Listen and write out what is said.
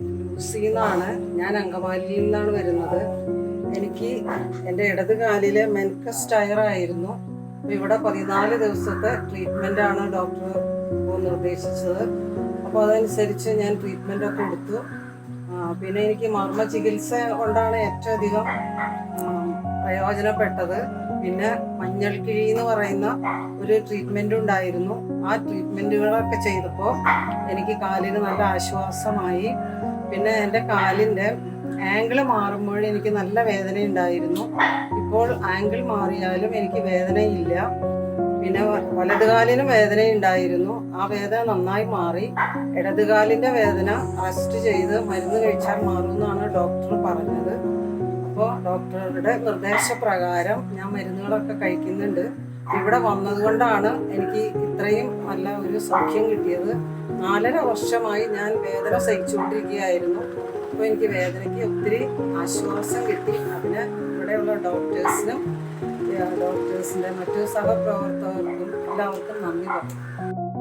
ലൂസിന്നാണ് ഞാൻ അങ്കമാലിയിൽ നിന്നാണ് വരുന്നത്. എനിക്ക് എന്റെ ഇടത് കാലിലെ മെൻകസ് ടയറായിരുന്നു അപ്പോൾ ഇവിടെ പതിനാല് ദിവസത്തെ ട്രീറ്റ്മെന്റ് ആണ് ഡോക്ടർ നിർദ്ദേശിച്ചത്. അപ്പോൾ അതനുസരിച്ച് ഞാൻ ട്രീറ്റ്മെന്റ് ഒക്കെ കൊടുത്തു. പിന്നെ എനിക്ക് മർമ്മ ചികിത്സ കൊണ്ടാണ് ഏറ്റവും അധികം പ്രയോജനപ്പെട്ടത്. പിന്നെ മഞ്ഞൾ കിഴി എന്ന് പറയുന്ന ഒരു ട്രീറ്റ്മെന്റ് ഉണ്ടായിരുന്നു. ആ ട്രീറ്റ്മെന്റുകളൊക്കെ ചെയ്തപ്പോൾ എനിക്ക് കാലിന് നല്ല ആശ്വാസമായി. പിന്നെ എന്റെ കാലിന്റെ ആംഗിൾ മാറുമ്പോൾ എനിക്ക് നല്ല വേദന ഉണ്ടായിരുന്നു. ഇപ്പോൾ ആംഗിൾ മാറിയാലും എനിക്ക് വേദനയില്ല പിന്നെ വലതുകാലിനും വേദന ഉണ്ടായിരുന്നു. ആ വേദന നന്നായി മാറി. ഇടതുകാലിന്റെ വേദന റെസ്റ്റ് ചെയ്ത് മരുന്ന് കഴിച്ചാൽ മാറുമെന്നാണ് ഡോക്ടർ പറഞ്ഞത്. അപ്പോൾ ഡോക്ടറുടെ നിർദ്ദേശപ്രകാരം ഞാൻ മരുന്നുകളൊക്കെ കഴിക്കുന്നുണ്ട്. ഇവിടെ വന്നതുകൊണ്ടാണ് എനിക്ക് ഇത്രയും നല്ല ഒരു സൗഖ്യം കിട്ടിയത്. നാലര വർഷമായി ഞാൻ വേദന സഹിച്ചുകൊണ്ടിരിക്കുകയായിരുന്നു. അപ്പോൾ എനിക്ക് വേദനയ്ക്ക് ഒത്തിരി ആശ്വാസം കിട്ടി. അതിന് ഇവിടെയുള്ള ഡോക്ടേഴ്സിനും ഡോക്ടേഴ്സിന്റെ മറ്റു സഹപ്രവർത്തകർക്കും എല്ലാവർക്കും നന്ദി പറഞ്ഞു.